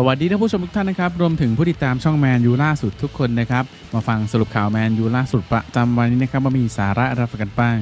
สวัสดีท่านผู้ชมทุกท่านนะครับ รวมถึงผู้ติดตามช่องแมนยูล่าสุดทุกคนนะครับ มาฟังสรุปข่าวแมนยูล่าสุดประจำวันนี้นะครับว่ามีสาระอะไรกันบ้าง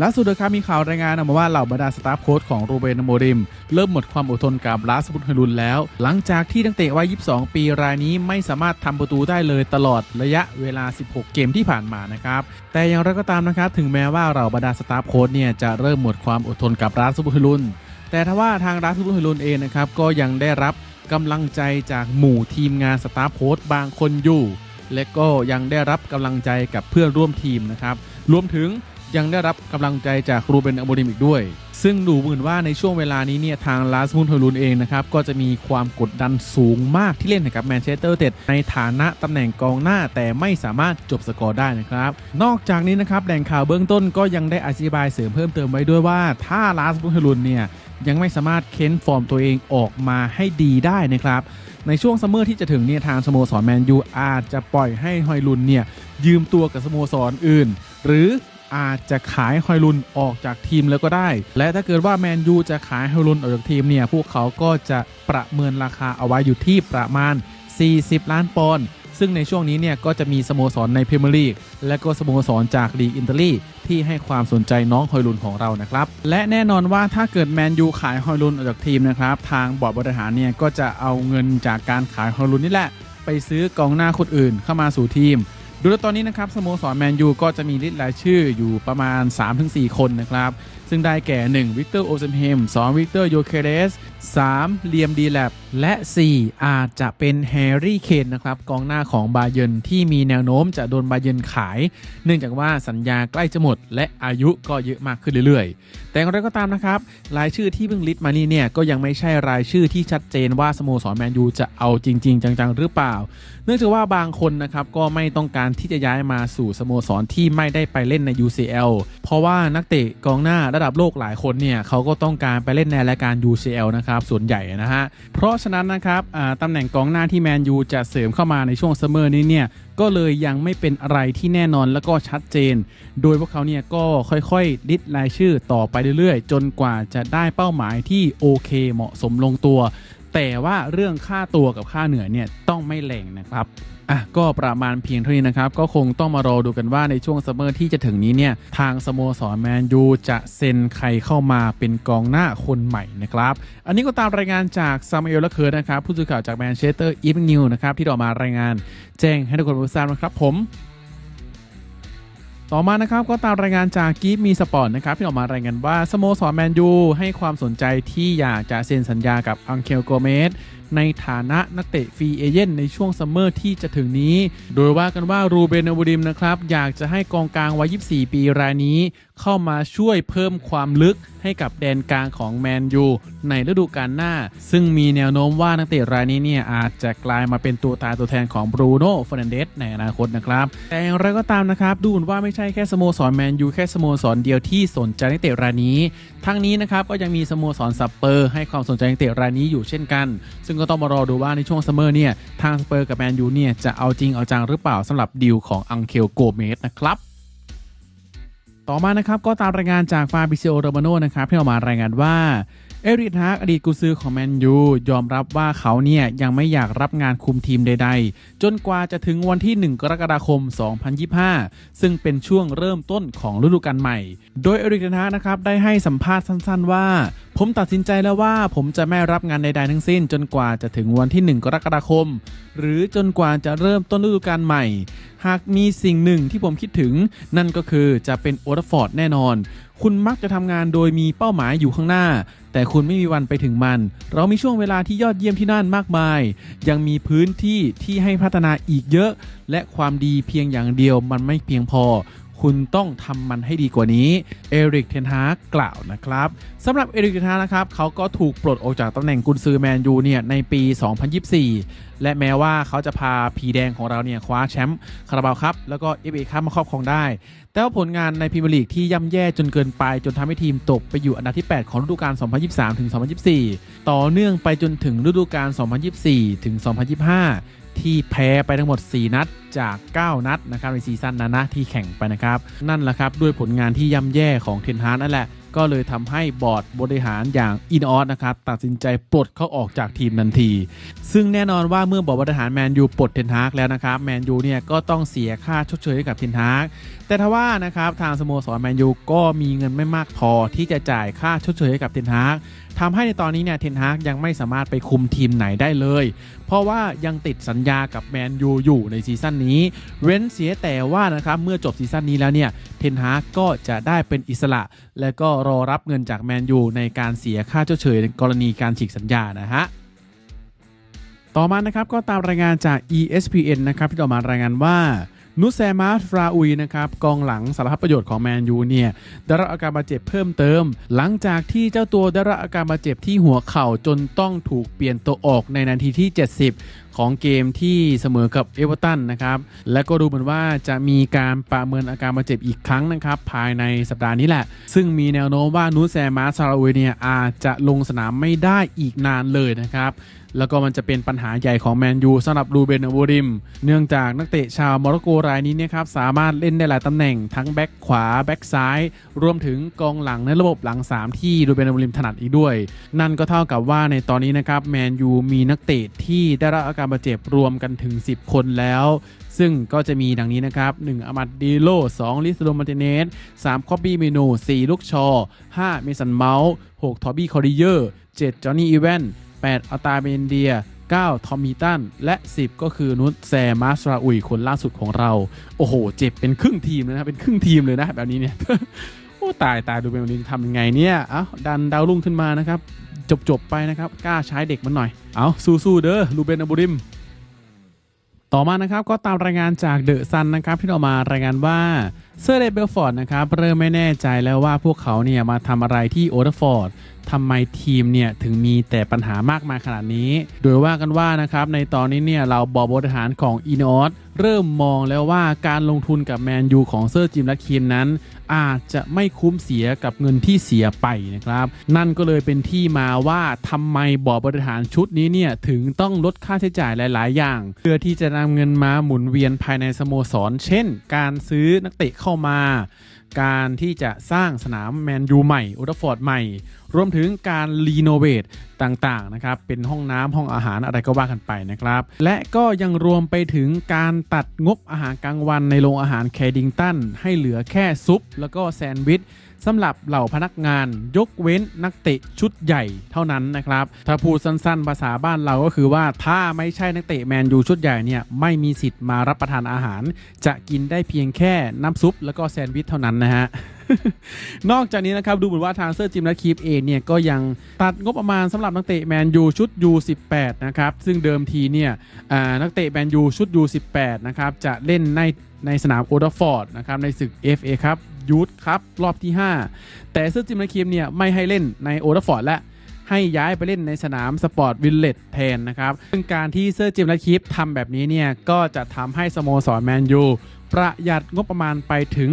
ล่าสุดนะครับมีข่าวรายงานออกมาว่าเหล่าบรรดาสตาฟโค้ชของโรเบนโมริม เริ่มหมดความอดทนกับลาสบุตฮลุนแล้ว หลังจากที่นักเตะวัย 22 ปีรายนี้ไม่สามารถทำประตูได้เลยตลอดระยะเวลา 16 เกมที่ผ่านมานะครับ แต่อย่างไรก็ตามนะครับ ถึงแม้ว่าเหล่าบรรดาสตาฟโค้ชเนี่ยจะเริ่มหมดความอดทนกับลาสบุตฮลุนแต่ทว่าทางรัสบุฮลุนเองนะครับก็ยังได้รับ กำลังใจจากหมู่ทีมงานสตาฟโค้ดบางคนอยู่ และก็ยังได้รับกำลังใจกับเพื่อนร่วมทีมนะครับ รวมถึง ยังได้รับกำลังใจจากรูเบนอโมริมอีกด้วย ซึ่งดูเหมือนว่าในช่วงเวลานี้เนี่ยทางลาสมุนเฮลุนเองนะครับ ก็จะมีความกดดันสูงมากที่เล่นให้กับแมนเชสเตอร์เต็ดในฐานะตำแหน่งกองหน้าแต่ไม่สามารถจบสกอร์ได้นะครับ นอกจากนี้นะครับแหล่งข่าวเบื้องต้นก็ยังได้อธิบายเสริมเพิ่มเติมไว้ด้วยว่า ถ้าลาสมุนเฮลุนเนี่ยยังไม่สามารถเค้นฟอร์มตัวเองออกมาให้ดีได้นะครับ ในช่วงซัมเมอร์ที่จะถึงเนี่ยทางสโมสรแมนยูอาจจะปล่อยให้ฮอยลุนเนี่ยยืมตัวกับสโมสรอื่น หรือ อาจจะขายฮอยลุนออกจากทีมแล้วก็ได้ และถ้าเกิดว่าแมนยูจะขายฮอยลุนออกจากทีมเนี่ยพวกเขาก็จะประเมินราคาเอาไว้อยู่ที่ประมาณ 40 ล้านปอนด์ซึ่งในช่วงนี้เนี่ยก็จะมีสโมสรในพรีเมียร์ลีกและก็สโมสรจากลีกอินเตอร์ลีกที่ให้ความสนใจน้องฮอยลุนของเรานะครับ และแน่นอนว่าถ้าเกิดแมนยูขายฮอยลุนออกจากทีมนะครับทางบอร์ดบริหารเนี่ยก็จะเอาเงินจากการขายฮอยลุนนี่แหละ ไปซื้อกองหน้าคนอื่นเข้ามาสู่ทีม ดูแล้วตอนนี้นะครับสโมสรแมนยูก็จะมีลิสต์รายชื่ออยู่ประมาณ 3-4 คนนะครับ ซึ่งได้แก่ 1 วิกเตอร์โอเซมเฮม2วิกเตอร์โยเคเรส3เลียมดีแลบและ 4 อาจจะเป็นแฮร์รี่เคนนะครับกองหน้าของบาเยนที่มีแนวโน้มจะโดนบาเยนขาย เนื่องจากว่าสัญญาใกล้จะหมด และอายุก็เยอะมากขึ้นเรื่อยๆ แต่อย่างไรก็ตามนะครับ รายชื่อที่เพิ่งลิสต์มานี่เนี่ยก็ยังไม่ใช่รายชื่อที่ชัดเจนว่าสโมสรแมนยูจะเอาจริง ๆ จังๆหรือเปล่า เนื่องจากว่าบางคนนะครับก็ไม่ต้องการที่จะย้ายมาสู่สโมสรที่ไม่ได้ไปเล่นใน UCL เพราะว่านักเตะกองหน้าระดับโลกหลายคนเนี่ยเขาก็ต้องการไปเล่นในรายการ UCL นะครับส่วนใหญ่นะฮะเพราะฉะนั้นนะครับตำแหน่งกองหน้าที่แมนยูจะเสริมเข้ามาในช่วงซัมเมอร์นี้เนี่ยก็เลยยังไม่เป็นอะไรที่แน่นอนแล้วก็ชัดเจน โดยพวกเขาเนี่ยก็ค่อยๆดิดรายชื่อต่อไปเรื่อยๆ จนกว่าจะได้เป้าหมายที่โอเคเหมาะสมลงตัว แต่ว่าเรื่องค่าตัวกับค่าเหนื่อยเนี่ยต้องไม่แหล่งนะครับอะก็ประมาณเพียงเท่านี้นะครับ ก็คงต้องมารอดูกันว่าในช่วงซัมเมอร์ที่จะถึงนี้เนี่ย ทางสโมสรแมนยูจะเซ็นใครเข้ามาเป็นกองหน้าคนใหม่นะครับ อันนี้ก็ตามรายงานจากซามเอลละเคิร์นะครับ ผู้สื่อข่าวจากแมนเชสเตอร์อีฟนิวนะครับ ที่ออกมารายงานแจ้งให้ทุกคนรับทราบนะครับผม ต่อมานะครับก็ตามรายงานจากกีฟมีสปอร์ตนะครับที่ออกมารายงานว่าสโมสรแมนยูให้ความสนใจที่อยากจะเซ็นสัญญากับอังเคลโกเมส ในฐานะนักเตะฟรีเอเย่นในช่วงซัมเมอร์ที่จะถึงนี้ โดยว่ากันว่ารูเบนอบูดิมนะครับอยากจะให้กองกลางวัย 24 ปีรายนี้ เข้ามาช่วยเพิ่มความลึกให้กับแดนกลางของแมนยูในฤดูกาลหน้า ซึ่งมีแนวโน้มว่านักเตะรายนี้เนี่ยอาจจะกลายมาเป็นตัวตายตัวแทนของบรูโน่ฟรนเดสในอนาคตนะครับ แต่อย่างไรก็ตามนะครับ ดูเหมือนว่าไม่ใช่แค่สโมสรแมนยูแค่สโมสรเดียวที่สนใจนักเตะรายนี้ ทั้งนี้นะครับก็ยังมีสโมสรสเปอร์ให้ความสนใจนักเตะรายนี้อยู่เช่นกัน ซึ่งก็็ต้องมารอดูว่าในช่วงซัมเมอร์เนี่ยทางสเปอร์กับแมนยูเนี่ยจะเอาจริงเอาจังหรือเปล่าสำหรับดีลของอังเคลโกเมสนะครับต่อมานะครับก็ตามรายงานจากฟาบิเซโอโรมาโนนะครับที่ออกมารายงานว่า เอริทฮากอดีตกุซือของแมนยูยอมรับว่าเขาเนี่ยยังไม่อยากรับงานคุมทีมใดๆ จนกว่าจะถึงวันที่ 1 กรกฎาคม 2025 ซึ่งเป็นช่วงเริ่มต้นของฤดูกาลใหม่ โดยเอริกเทากนะครับได้ให้สัมภาษณ์สั้นๆ ว่า ผมตัดสินใจแล้วว่าผมจะไม่รับงานใดๆทั้งสิ้น จนกว่าจะถึงวันที่ 1 กรกฎาคม หรือจนกว่าจะเริ่มต้นฤดูกาลใหม่ หากมีสิ่งหนึ่งที่ผมคิดถึง นั่นก็คือจะเป็นโอเดฟอร์ดแน่นอน คุณมักจะทำงานโดยมีเป้าหมายอยู่ข้างหน้า แต่คุณไม่มีวันไปถึงมัน เรามีช่วงเวลาที่ยอดเยี่ยมที่นั่นมากมาย ยังมีพื้นที่ที่ให้พัฒนาอีกเยอะ และความดีเพียงอย่างเดียวมันไม่เพียงพอ คุณต้องทำมันให้ดีกว่านี้เอริกเทนฮากกล่าวนะครับสำหรับเอริกเทนฮากนะครับเขาก็ถูกปลดออกจากตำแหน่งกุนซือแมนยูเนี่ยในปี 2024 และแม้ว่าเขาจะพาผีแดงของเราเนี่ยคว้าแชมป์คาราบาวครับแล้วก็เอฟเอคัพมาครอบครองได้ แต่ว่าผลงานในพรีเมียร์ลีกที่ย่ำแย่จนเกินไปจนทำให้ทีมตกไปอยู่อันดับที่ 8 ของฤดูกาล 2023 ถึง 2024 ต่อเนื่องไปจนถึงฤดูกาล 2024 ถึง 2025 ที่แพ้ไปทั้งหมด 4 นัดจาก 9 นัดนะครับในซีซั่นนั้นนะที่แข่งไปนะครับ นั่นแหละครับด้วยผลงานที่ย่ำแย่ของเทนฮาร์นั่นแหละก็เลยทำให้บอร์ดบริหารอย่างอินออสนะครับตัดสินใจปลดเขาออกจากทีมทันที ซึ่งแน่นอนว่าเมื่อบอร์ดบริหารแมนยูปลดเทนฮากแล้วนะครับแมนยูเนี่ยก็ต้องเสียค่าชดเชยให้กับเทนฮากแต่ทว่านะครับทางสโมสรแมนยูก็มีเงินไม่มากพอที่จะจ่ายค่าชดเชยให้กับเทนฮาก ทำให้ในตอนนี้เนี่ยเทนฮากยังไม่สามารถไปคุมทีมไหนได้เลย เพราะว่ายังติดสัญญากับแมนยูอยู่ในซีซั่นนี้ เว้นเสียแต่ว่านะครับเมื่อจบซีซั่นนี้แล้วเนี่ยเทนฮากก็จะได้เป็นอิสระ และก็รอรับเงินจากแมนยูในการเสียค่าชดเชยในกรณีการฉีกสัญญานะฮะต่อมานะครับก็ตามรายงานจาก ESPN นะครับที่ออกมารายงานว่า นุแซมาสราอุยนะครับกองหลังสารพัดประโยชน์ของแมนยูเนี่ยได้รับอาการบาดเจ็บเพิ่มเติม หลังจากที่เจ้าตัวได้รับอาการบาดเจ็บที่หัวเข่าจนต้องถูกเปลี่ยนตัวออกในนาทีที่ 70 ของเกมที่เสมอกับเอเวอร์ตันนะครับและก็ดูเหมือนว่าจะมีการประเมินอาการบาดเจ็บอีกครั้งนะครับภายในสัปดาห์นี้แหละ ซึ่งมีแนวโน้มว่านุแซมาสราอุยเนี่ยอาจจะลงสนามไม่ได้อีกนานเลยนะครับ แล้วก็มันจะเป็นปัญหาใหญ่ของแมนยูสำหรับรูเบนอบูริม เนื่องจากนักเตะชาวโมร็อกโกรายนี้เนี่ยครับสามารถเล่นได้หลายตำแหน่งทั้งแบ็กขวาแบ็กซ้าย รวมถึงกองหลังในระบบหลัง 3 ที่รูเบนอบูริมถนัดอีกด้วย นั่นก็เท่ากับว่าในตอนนี้นะครับแมนยูมีนักเตะที่ได้รับอาการบาดเจ็บรวมกันถึง 10 คนแล้วซึ่งก็จะมีดังนี้นะครับ 1. อามัดดีโล 2. ลิสโดมาร์ติเนส 3. คอบบี้เมนู 4. ลูกชอ 5. เมสันเมาส์ 6. ทอบี้คอริเยอร์ 7. จอห์นนี่อีแวน 8. อัลตาเบนเดีย 9. ทอมมีตัน และ 10 ก็คือนุชแซมาสราอุยคนล่าสุดของเรา โอ้โห เจ็บเป็นครึ่งทีมเลยนะเป็นครึ่งทีมเลยนะแบบนี้เนี่ยโอ้ตายตายดูเป็นวันนี้ทำยังไงเนี่ยเอ้าดันดาวรุ่งขึ้นมานะครับ จบจบๆไปนะครับ กล้าใช้เด็กมันหน่อย เอาสู้ๆเด้อลูเบนอบูริมต่อมานะครับก็ตามรายงานจากเดอะซันนะครับที่ออกมารายงานว่า เซอร์เดเบลฟอร์ดนะครับเริ่มไม่แน่ใจแล้วว่าพวกเขาเนี่ยมาทำอะไรที่โอเดฟอร์ดทำไมทีมเนี่ยถึงมีแต่ปัญหามากมายขนาดนี้ โดยว่ากันว่านะครับในตอนนี้เนี่ยเราบอร์บริหารของอีนอสเริ่มมองแล้วว่าการลงทุนกับแมนยูของเซอร์จิมและคิมนั้น อาจจะไม่คุ้มเสียกับเงินที่เสียไปนะครับ นั่นก็เลยเป็นที่มาว่าทำไมบอร์บริหารชุดนี้เนี่ยถึงต้องลดค่าใช้จ่ายหลาย ๆ อย่าง เพื่อที่จะนำเงินมาหมุนเวียนภายในสโมสร เช่น การซื้อนักเตะเข้ามา การที่จะสร้างสนามแมนยูใหม่อุตฟอร์ดใหม่ รวมถึงการรีโนเวทต่างๆนะครับ เป็นห้องน้ำห้องอาหารอะไรก็ว่ากันไปนะครับ และก็ยังรวมไปถึงการตัดงบอาหารกลางวันในโรงอาหารแคดิงตัน ให้เหลือแค่ซุป แล้วก็แซนด์วิชสำหรับเหล่าพนักงานยกเว้นนักเตะชุดใหญ่เท่านั้นนะครับ ถ้าพูดสั้นๆ ภาษาบ้านเราก็คือว่าถ้าไม่ใช่นักเตะแมนยูชุดใหญ่เนี่ยไม่มีสิทธิ์มารับประทานอาหาร จะกินได้เพียงแค่น้ำซุป แล้วก็แซนด์วิชเท่านั้นนะฮะ นอกจากนี้นะครับ ดูเหมือนว่าทางเซอร์จิมและคีฟเองเนี่ย ก็ยังตัดงบประมาณสำหรับนักเตะแมนยูชุด U18 นะครับ ซึ่งเดิมทีเนี่ยนักเตะแมนยูชุด U18 นะครับ จะเล่นในในสนามโอเดฟอร์ดนะครับ ในศึก FA ครับยูทครับรอบที่ 5 แต่เซอร์จิมและคีฟเนี่ยไม่ให้เล่นในโอเดฟอร์ดและ ให้ย้ายไปเล่นในสนามสปอร์ตวิลเลจแทนนะครับซึ่งการที่เซอร์จิมและคีฟทำแบบนี้เนี่ย ก็จะทำให้สโมสรแมนยูประหยัดงบประมาณไปถึง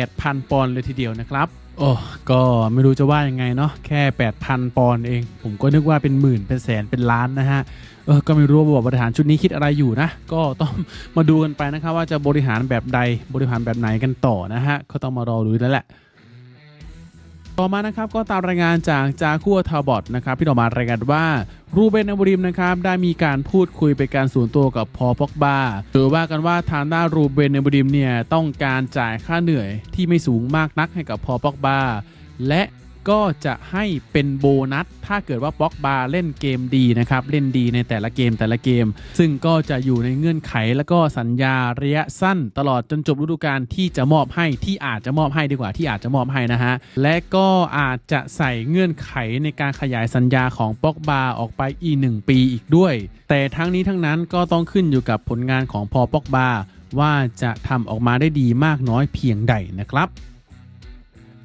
8,000 ปอนด์เลยทีเดียวนะครับโอ้ก็ไม่รู้จะว่ายังไงเนาะแค่ 8,000 ปอนด์เอง ผมก็นึกว่าเป็นหมื่นเป็นแสนเป็นล้านนะฮะเออก็ไม่รู้ว่าบอร์ดบริหารชุดนี้คิดอะไรอยู่นะ ก็ต้องมาดูกันไปนะครับว่าจะบริหารแบบใดบริหารแบบไหนกันต่อนะฮะก็ต้องมารอดูแล้วแหละ ต่อมานะครับก็ตามรายงานจากจาคัวทาบอตนะครับที่ออกมารายงานว่ารูเบนอมริมนะครับได้มีการพูดคุยไปการส่วนตัวกับพอป็อกบาโดยว่ากันว่าทางด้านรูเบนอมริมเนี่ยต้องการจ่ายค่าเหนื่อยที่ไม่สูงมากนักให้กับพอป็อกบาและ ก็จะให้เป็นโบนัส ถ้าเกิดว่าป็อกบาเล่นเกมดีนะครับ เล่นดีในแต่ละเกมแต่ละเกม ซึ่งก็จะอยู่ในเงื่อนไขแล้วก็สัญญาระยะสั้น ตลอดจนจบฤดูกาลที่จะมอบให้ที่อาจจะมอบให้ดีกว่าที่อาจจะมอบให้นะฮะ และก็อาจจะใส่เงื่อนไขในการขยายสัญญาของป็อกบาออกไปอีกหนึ่งปีอีกด้วย แต่ทั้งนี้ทั้งนั้นก็ต้องขึ้นอยู่กับผลงานของพอป็อกบาว่าจะทำออกมาได้ดีมากน้อยเพียงใดนะครับ